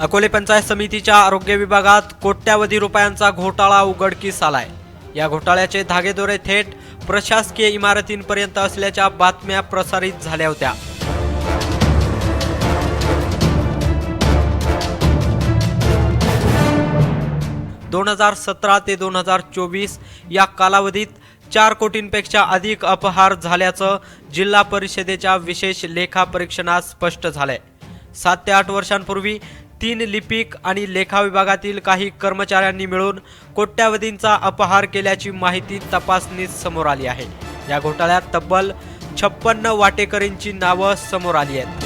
अकोले पंचायत समितीच्या आरोग्य विभागात कोट्यावधी रुपयांचा घोटाळा उघडकीस आलाय. या घोटाळ्याचे धागेदोरे थेट प्रशासकीय इमारतींपर्यंत असल्याच्या बातम्या प्रसारित झाल्या होत्या. दोन हजार सतरा ते दोन हजार चोवीस या कालावधीत चार कोटींपेक्षा अधिक अपहार झाल्याचं जिल्हा परिषदेच्या विशेष लेखा परीक्षणात स्पष्ट झालंय. सात ते आठ वर्षांपूर्वी तीन लिपिक आणि लेखा विभागातील काही कर्मचाऱ्यांनी मिळून कोट्यावधींचा अपहार केल्याची माहिती तपासणीत समोर आली आहे. या घोटाळ्यात तब्बल छप्पन्न वाटेकरींची नावं समोर आली आहेत.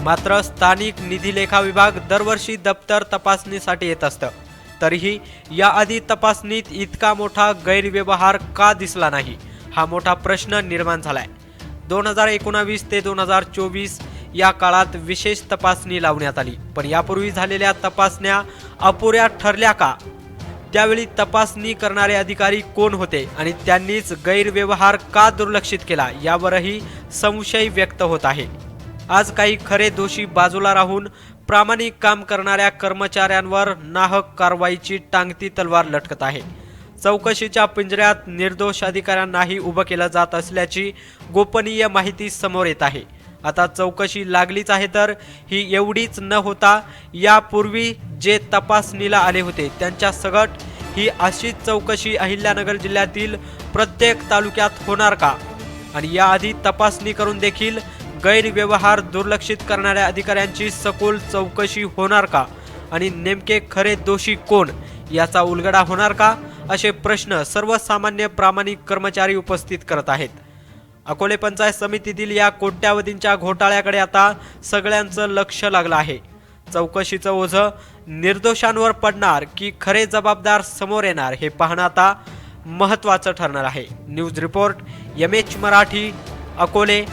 मात्र स्थानिक निधी लेखा विभाग दरवर्षी दप्तर तपासणीसाठी येत असतं. तरीही याआधी तपासणीत इतका मोठा गैरव्यवहार का दिसला नाही? हा मोठा प्रश्न निर्माण झालाय. दोन हजार एकोणावीस ते दोन हजार चोवीस या काळात विशेष तपासणी लावण्यात आली. पण यापूर्वी झालेल्या तपासण्या अपुऱ्या ठरल्या का? त्यावेळी तपासणी करणारे अधिकारी कोण होते आणि त्यांनीच गैरव्यवहार का दुर्लक्षित केला यावरही संशय व्यक्त होत आहे. आज काही खरे दोषी बाजूला राहून प्रामाणिक काम करणाऱ्या कर्मचाऱ्यांवर नाहक कारवाईची टांगती तलवार लटकत आहे. चौकशीच्या पिंजऱ्यात निर्दोष अधिकाऱ्यांनाही उभं केलं जात असल्याची गोपनीय माहिती समोर येत आहे. आता चौकशी लागलीच आहे तर ही एवढीच न होता यापूर्वी जे तपासणीला आले होते त्यांच्या सगट ही अशीच चौकशी अहिल्यानगर जिल्ह्यातील प्रत्येक तालुक्यात होणार का? आणि याआधी तपासणी करून देखील गैरव्यवहार दुर्लक्षित करणाऱ्या अधिकाऱ्यांची सखोल चौकशी होणार का? आणि नेमके खरे दोषी कोण? याचा उलगडा होणार का? असे प्रश्न सर्वसामान्य प्रामाणिक कर्मचारी उपस्थित करत आहेत. अकोले पंचायत समितीतील या कोट्यावधींच्या घोटाळ्याकडे आता सगळ्यांचं लक्ष लागलं आहे. चौकशीचं ओझं निर्दोषांवर पडणार की खरे जबाबदार समोर येणार हे पाहणं आता महत्त्वाचं ठरणार आहे. News report M H Marathi Akole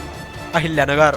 Ahilyanagar.